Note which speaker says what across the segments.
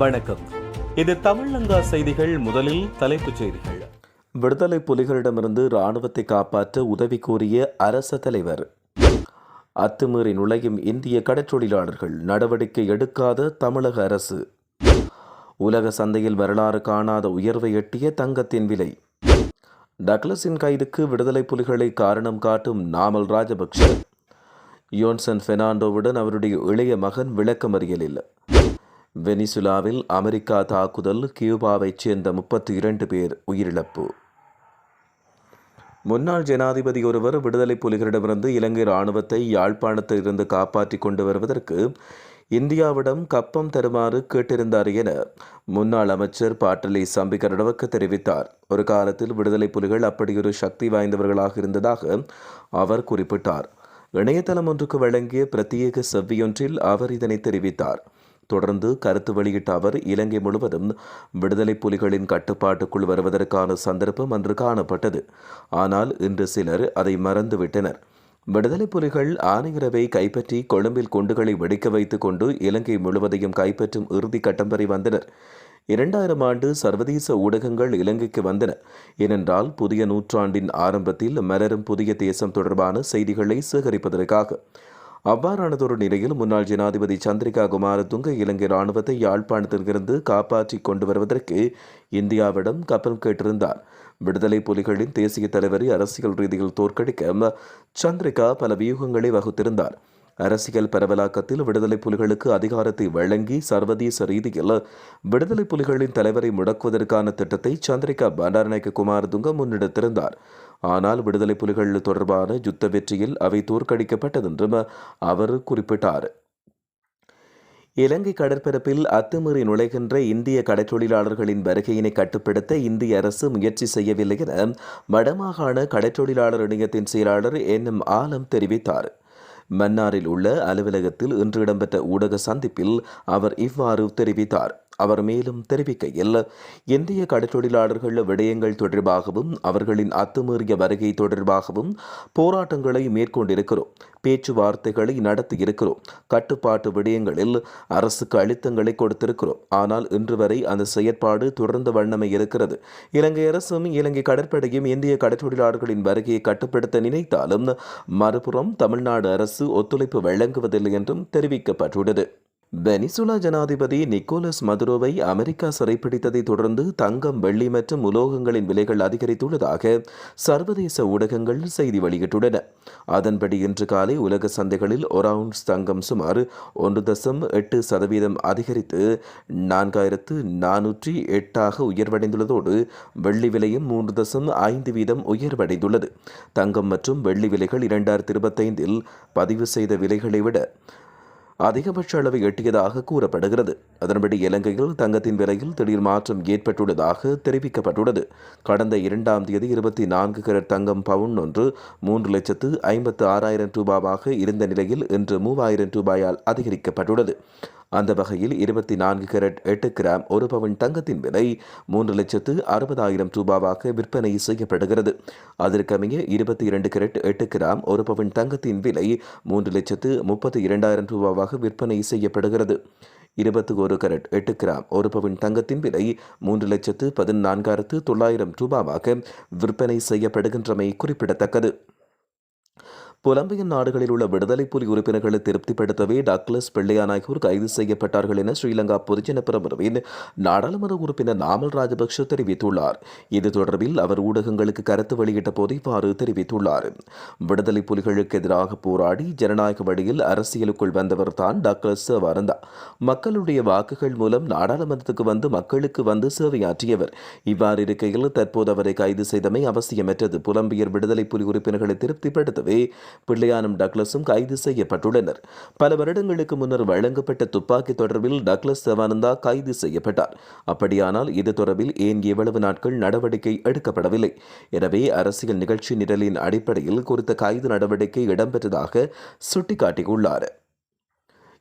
Speaker 1: வணக்கம். இது தமிழங்கா செய்திகள் முதலில் தலைப்புச் செய்திகள்.
Speaker 2: விடுதலை புலிகளிடமிருந்து இராணுவத்தை காப்பாற்ற உதவி கோரிய அரச தலைவர். அத்துமீறி நுழையும் இந்திய கடற்றொழிலாளர்கள் நடவடிக்கை எடுக்காத தமிழக அரசு. உலக சந்தையில் வரலாறு காணாத உயர்வை எட்டிய தங்கத்தின் விலை. டக்ளஸின் கைதுக்கு விடுதலை புலிகளை காரணம் காட்டும் நாமல் ராஜபக்ஷ. யோன்சன் பெர்னாண்டோவுடன் அவருடைய இளைய மகன் விளக்கமறியலில். வெனிசுலாவில் அமெரிக்கா தாக்குதல் கியூபாவைச் சேர்ந்த முப்பத்தி இரண்டு பேர் உயிரிழப்பு. முன்னாள் ஜனாதிபதி ஒருவர் விடுதலை புலிகளிடமிருந்து இலங்கை இராணுவத்தை யாழ்ப்பாணத்தில் இருந்து காப்பாற்றிக் கொண்டு வருவதற்கு இந்தியாவிடம் கப்பம் தருமாறு கேட்டிருந்தார் என முன்னாள் அமைச்சர் பாட்டலி சம்பிகரடவக்கு தெரிவித்தார். ஒரு காலத்தில் விடுதலை புலிகள் அப்படியொரு சக்தி வாய்ந்தவர்களாக இருந்ததாக அவர் குறிப்பிட்டார். இணையதளம் ஒன்றுக்கு வழங்கிய பிரத்யேக செவ்வியொன்றில் அவர் இதனை தெரிவித்தார். தொடர்ந்து கருத்து வெளியிட்ட அவர் இலங்கை முழுவதும் விடுதலை புலிகளின் கட்டுப்பாட்டுக்குள் வருவதற்கான சந்தர்ப்பம் அன்று காணப்பட்டது. ஆனால் இன்று சிலர் அதை மறந்துவிட்டனர். விடுதலை புலிகள் ஆனையிறவை கைப்பற்றி கொழும்பில் குண்டுகளை வெடிக்க வைத்துக் கொண்டு இலங்கை முழுவதையும் கைப்பற்றும் இறுதி கட்டம் வரை வந்தனர். இரண்டாயிரம் ஆண்டு சர்வதேச ஊடகங்கள் இலங்கைக்கு வந்தன. ஏனென்றால் புதிய நூற்றாண்டின் ஆரம்பத்தில் மலரும் புதிய தேசம் தொடர்பான செய்திகளை சேகரிப்பதற்காக. அவ்வாறானதொரு நிலையில் முன்னாள் ஜனாதிபதி சந்திரிகா குமாரதுங்க இலங்கை ராணுவத்தை யாழ்ப்பாணத்திலிருந்து காப்பாற்றி கொண்டு வருவதற்கு இந்தியாவிடம் கப்பல் கேட்டிருந்தார். விடுதலை புலிகளின் தேசிய தலைவரை அரசியல் ரீதியில் தோற்கடிக்க சந்திரிகா பல வியூகங்களை வகுத்திருந்தார். அரசியல் பரவலாக்கத்தில் விடுதலை புலிகளுக்கு அதிகாரத்தை வழங்கி சர்வதேச ரீதியில் விடுதலை புலிகளின் தலைவரை முடக்குவதற்கான திட்டத்தை சந்திரிகா பண்டாரநாயக்க குமாரதுங்க முன்னெடுத்திருந்தார். ஆனால் விடுதலை புலிகள் தொடர்பான யுத்த வெற்றியில் அவை தோற்கடிக்கப்பட்டதென்றும் அவர் குறிப்பிட்டார். இலங்கை கடற்பரப்பில் அத்துமீறி நுழைகின்ற இந்திய கடற்றொழிலாளர்களின் வருகையினை கட்டுப்படுத்த இந்திய அரசு முயற்சி செய்யவில்லை என வடமாகாண கடற்றொழிலாளர் இணையத்தின் செயலாளர் என் எம் ஆலம் தெரிவித்தார். மன்னாரில் உள்ள அலுவலகத்தில் இன்று இடம்பெற்ற ஊடக சந்திப்பில் அவர் இவ்வாறு தெரிவித்தார். அவர் மேலும் தெரிவிக்கையில் இந்திய கடற்றொழிலாளர்கள் விடயங்கள் தொடர்பாகவும் அவர்களின் அத்துமீறிய வருகை தொடர்பாகவும் போராட்டங்களை மேற்கொண்டிருக்கிறோம். பேச்சுவார்த்தைகளை நடத்தியிருக்கிறோம். கட்டுப்பாட்டு விடயங்களில் அரசுக்கு அழுத்தங்களை கொடுத்திருக்கிறோம். ஆனால் இன்று வரை அந்த செயற்பாடு தொடர்ந்த வண்ணமே இருக்கிறது. இலங்கை அரசும் இலங்கை கடற்படையும் இந்திய கடற்றொழிலாளர்களின் வருகையை கட்டுப்படுத்த நினைத்தாலும் மறுபுறம் தமிழ்நாடு அரசு ஒத்துழைப்பு வழங்குவதில்லை என்றும் தெரிவிக்கப்பட்டுள்ளது. வெனிசுலா ஜனாதிபதி நிக்கோலஸ் மதுரோவை அமெரிக்கா சிறைப்பிடித்ததை தொடர்ந்து தங்கம் வெள்ளி மற்றும் உலோகங்களின் விலைகள் அதிகரித்துள்ளதாக சர்வதேச ஊடகங்கள் செய்தி வெளியிட்டுள்ளன. அதன்படி இன்று காலை உலக சந்தைகளில் ஒரு அவுன்ஸ் தங்கம் சுமார் ஒன்று தசம் எட்டு சதவீதம் அதிகரித்து நான்காயிரத்து நானூற்றி எட்டாக உயர்வடைந்துள்ளதோடு வெள்ளி விலையும் மூன்று தசம் ஐந்து வீதம் உயர்வடைந்துள்ளது. தங்கம் மற்றும் வெள்ளி விலைகள் இரண்டாயிரத்தி இருபத்தைந்தில் பதிவு செய்த விலைகளை விட அதிகபட்ச அளவை எட்டியதாக கூறப்படுகிறது. அதன்படி இலங்கையில் தங்கத்தின் விலையில் திடீர் மாற்றம் ஏற்பட்டுள்ளதாக தெரிவிக்கப்பட்டுள்ளது. கடந்த இரண்டாம் தேதி இருபத்தி நான்கு கரட் தங்கம் பவுன் ஒன்று மூன்று லட்சத்து ஐம்பத்து ஆறாயிரம் ரூபாவாக இருந்த நிலையில் இன்று மூவாயிரம் ரூபாயால் அதிகரிக்கப்பட்டுள்ளது. அந்த வகையில் இருபத்தி நான்கு கேரட் எட்டு கிராம் ஒரு பவன் தங்கத்தின் விலை மூன்று லட்சத்து அறுபதாயிரம் ரூபாவாக விற்பனை செய்யப்படுகிறது. அதற்கமைய இருபத்தி இரண்டு கேரட் எட்டு கிராம் ஒரு பவன் தங்கத்தின் விலை மூன்று லட்சத்து முப்பத்தி இரண்டாயிரம் ரூபாவாக விற்பனை செய்யப்படுகிறது. இருபத்தி ஒரு கரட் எட்டு கிராம் ஒரு பவுன் தங்கத்தின் விலை மூன்று லட்சத்து பதினான்காயிரத்து தொள்ளாயிரம் ரூபாவாக விற்பனை செய்யப்படுகின்றமை குறிப்பிடத்தக்கது. புலம்பெயர் நாடுகளில் உள்ள விடுதலை புலி உறுப்பினர்களை திருப்திப்படுத்தவே டக்ளஸ் பிள்ளையானாகியோர் கைது செய்யப்பட்டார்கள் என ஸ்ரீலங்கா பொதுஜன பிரமுறவின் நாடாளுமன்ற உறுப்பினர் நாமல் ராஜபக்ஷ தெரிவித்துள்ளார். இது தொடர்பில் அவர் ஊடகங்களுக்கு கருத்து வெளியிட்ட போது இவ்வாறு தெரிவித்துள்ளார். விடுதலை புலிகளுக்கு எதிராக போராடி ஜனநாயக வழியில் அரசியலுக்குள் வந்தவர் தான் டாக்டர் சேவானந்தா மக்களுடைய வாக்குகள் மூலம் நாடாளுமன்றத்துக்கு வந்து மக்களுக்கு வந்து சேவையாற்றியவர். இவ்வாறு இருக்கையில் தற்போது அவரை கைது செய்தமை அவசியமற்றது. புலம்பியர் விடுதலை புலி உறுப்பினர்களை திருப்திப்படுத்தவே பிள்ளையானும் டக்ளஸும் கைது செய்யப்பட்டுள்ளனர். பல வருடங்களுக்கு முன்னர் வழங்கப்பட்ட துப்பாக்கி தொடர்பில் டக்ளஸ் சவானந்தா கைது செய்யப்பட்டார். அப்படியானால் இது தொடர்பில் ஏன் எவ்வளவு நாட்கள் நடவடிக்கை எடுக்கப்படவில்லை? எனவே அரசியல் நிகழ்ச்சி நிரலின் அடிப்படையில் குறித்த கைது நடவடிக்கை இடம்பெற்றதாக சுட்டிக்காட்டியுள்ளார்.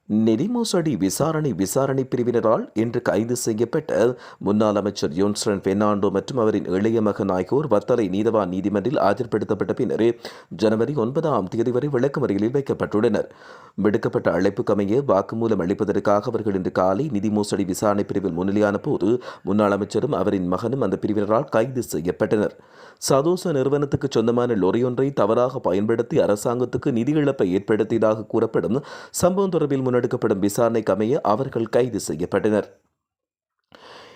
Speaker 2: நிதி மோசடி விசாரணை விசாரணை பிரிவினரால் இன்று கைது செய்யப்பட்ட முன்னாள் அமைச்சர் யோன்ஸ்ரன் பெர்னாண்டோ மற்றும் அவரின் இளைய மகன் ஆகியோர் வத்தலை நீதவான் நீதிமன்றில் ஆஜர்படுத்தப்பட்ட பின்னரே ஜனவரி ஒன்பதாம் தேதி வரை விளக்கமறியலில் வைக்கப்பட்டுள்ளனர். விடுக்கப்பட்ட அழைப்புக்கமைய வாக்குமூலம் அளிப்பதற்காக அவர்கள் இன்று காலை நிதி மோசடி விசாரணை பிரிவில் முன்னிலையான போது முன்னாள் அமைச்சரும் அவரின் மகனும் அந்த பிரிவினரால் கைது செய்யப்பட்டனர். சதோச நிறுவனத்துக்கு சொந்தமான லொரியொன்றை தவறாக பயன்படுத்தி அரசாங்கத்துக்கு நிதி இழப்பை ஏற்படுத்தியதாக கூறப்படும் சம்பவம் தொடர்பில் முன்னெடுக்கப்படும் விசாரணைக்கு அமைய அவர்கள் கைது செய்யப்பட்டனர்.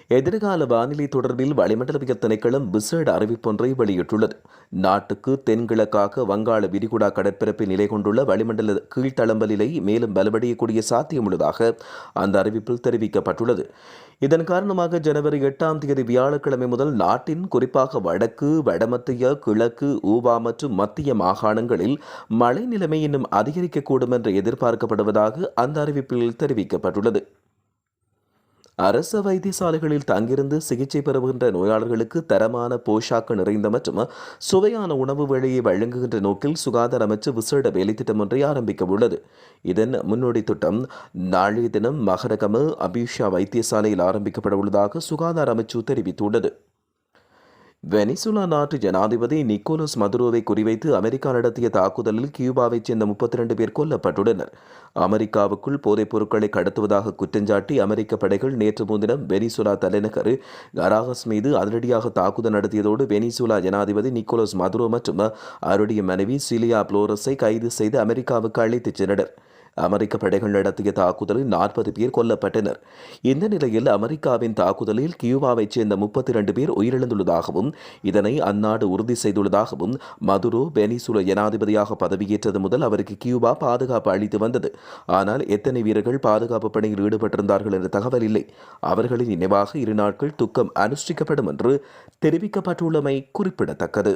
Speaker 2: எதிர்கால வானிலை தொடர்பில் வளிமண்டலவியல் திணைக்களம் விசேட அறிவிப்பொன்றை வெளியிட்டுள்ளது. நாட்டுக்கு தென்கிழக்காக வங்காள விரிகுடா கடற்பரப்பில் நிலை கொண்டுள்ள வளிமண்டல கீழ்த்தளம்பலிலை மேலும் பலவடையக்கூடிய சாத்தியமுள்ளதாக அந்த அறிவிப்பில் தெரிவிக்கப்பட்டுள்ளது. இதன் காரணமாக ஜனவரி எட்டாம் தேதி வியாழக்கிழமை முதல் நாட்டின் குறிப்பாக வடக்கு வடமத்திய கிழக்கு ஊவா மற்றும் மத்திய மாகாணங்களில் மழை நிலைமை இன்னும் அதிகரிக்கக்கூடும் என்று எதிர்பார்க்கப்படுவதாக அந்த அறிவிப்பில் தெரிவிக்கப்பட்டுள்ளது. அரசு வைத்தியசாலைகளில் தங்கியிருந்து சிகிச்சை பெறுகின்ற நோயாளர்களுக்கு தரமான போஷாக்கு நிறைந்த மற்றும் சுவையான உணவு வழியை வழங்குகின்ற நோக்கில் சுகாதார அமைச்சு விசேட வேலைத்திட்டம் ஒன்றை ஆரம்பிக்க உள்ளது. இதன் முன்னோடி திட்டம் நாளைய தினம் மகரகம அபிஷா வைத்தியசாலையில் ஆரம்பிக்கப்பட உள்ளதாக சுகாதார அமைச்சு தெரிவித்துள்ளது. வெனிசுலா நாட்டு ஜனாதிபதி நிக்கோலஸ் மதுரோவை குறிவைத்து அமெரிக்கா நடத்திய தாக்குதலில் கியூபாவைச் சேர்ந்த முப்பத்தி ரெண்டு பேர் கொல்லப்பட்டுள்ளனர். அமெரிக்காவுக்குள் போதைப் பொருட்களை கடத்துவதாக குற்றஞ்சாட்டி அமெரிக்க படைகள் நேற்று முன்தினம் வெனிசுலா தலைநகர் கராகஸ் மீது அதிரடியாக தாக்குதல் நடத்தியதோடு வெனிசுலா ஜனாதிபதி நிக்கோலஸ் மதுரோ மற்றும் அவருடைய மனைவி சிலியா புளோரஸை கைது செய்து அமெரிக்காவுக்கு அழைத்துச் சென்றனர். அமெரிக்க படைகள் நடத்திய தாக்குதலில் நாற்பது பேர் கொல்லப்பட்டனர். இந்த நிலையில் அமெரிக்காவின் தாக்குதலில் கியூபாவைச் சேர்ந்த முப்பத்தி இரண்டு பேர் உயிரிழந்துள்ளதாகவும் இதனை அந்நாடு உறுதி செய்துள்ளதாகவும் மதுரோ வெனிசுல ஜனாதிபதியாக பதவியேற்றது முதல் அவருக்கு கியூபா பாதுகாப்பு அளித்து வந்தது. ஆனால் எத்தனை வீரர்கள் பாதுகாப்பு பணியில் ஈடுபட்டிருந்தார்கள் என்ற தகவல் இல்லை. அவர்களின் நினைவாக இரு நாட்கள் துக்கம் அனுஷ்டிக்கப்படும் என்று தெரிவிக்கப்பட்டுள்ளமை குறிப்பிடத்தக்கது.